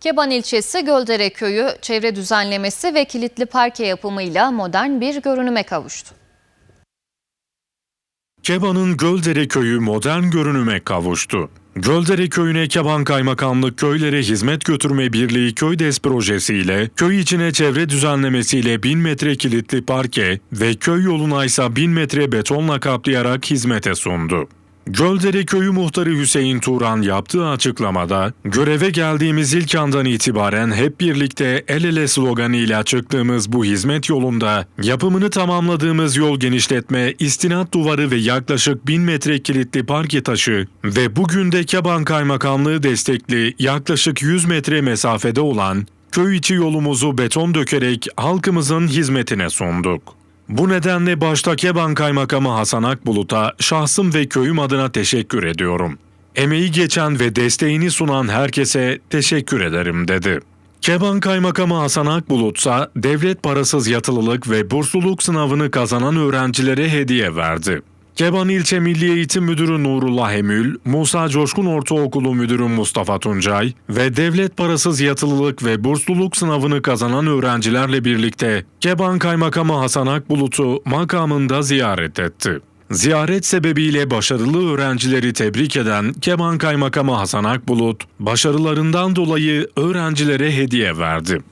Keban ilçesi Göldere köyü çevre düzenlemesi ve kilitli parke yapımıyla modern bir görünüme kavuştu. Keban'ın Göldere köyü modern görünüme kavuştu. Göldere köyüne Keban Kaymakamlık Köylere Hizmet Götürme Birliği Köydes projesiyle köy içine çevre düzenlemesiyle 1000 metre kilitli parke ve köy yoluna ise 1000 metre betonla kaplayarak hizmete sundu. Göldere Köyü Muhtarı Hüseyin Turan yaptığı açıklamada, göreve geldiğimiz ilk andan itibaren hep birlikte el ele sloganıyla çıktığımız bu hizmet yolunda yapımını tamamladığımız yol genişletme, istinat duvarı ve yaklaşık 1000 metre kilitli parke taşı ve bugün de Keban Kaymakamlığı destekli yaklaşık 100 metre mesafede olan köy içi yolumuzu beton dökerek halkımızın hizmetine sunduk. Bu nedenle başta Keban Kaymakamı Hasan Akbulut'a şahsım ve köyüm adına teşekkür ediyorum. Emeği geçen ve desteğini sunan herkese teşekkür ederim dedi. Keban Kaymakamı Hasan Akbulut ise devlet parasız yatılılık ve bursluluk sınavını kazanan öğrencilere hediye verdi. Keban İlçe Milli Eğitim Müdürü Nurullah Emül, Musa Coşkun Ortaokulu Müdürü Mustafa Tuncay ve devlet parasız yatılılık ve bursluluk sınavını kazanan öğrencilerle birlikte Keban Kaymakamı Hasan Akbulut'u makamında ziyaret etti. Ziyaret sebebiyle başarılı öğrencileri tebrik eden Keban Kaymakamı Hasan Akbulut, başarılarından dolayı öğrencilere hediye verdi.